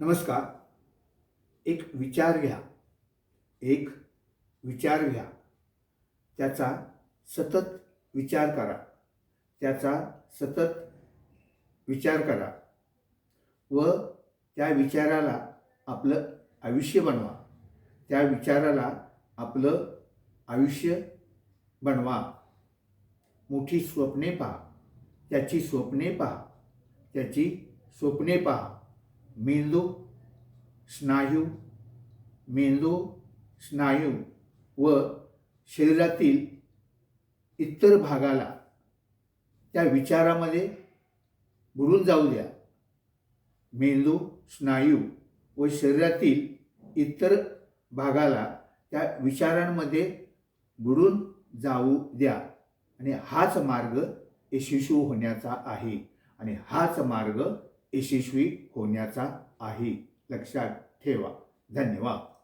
नमस्कार. एक विचार घ्या. एक विचार घ्या. त्याचा सतत विचार करा. त्याचा सतत विचार करा व त्या विचाराला आपलं आयुष्य बनवा. त्या विचाराला आपलं आयुष्य बनवा. मोठी स्वप्ने पहा. त्याची स्वप्ने पहा. त्याची स्वप्ने पहा. मेंदू स्नायू मेंदू स्नायू व शरीरातील इतर भागाला त्या विचारामध्ये बुडून जाऊ द्या. मेंदू स्नायू व शरीरातील इतर भागाला त्या विचारांमध्ये बुडून जाऊ द्या. आणि हाच मार्ग यशस्वी होण्याचा आहे. आणि हाच मार्ग यशस्वी होण्याचा आहे. लक्षात ठेवा. धन्यवाद.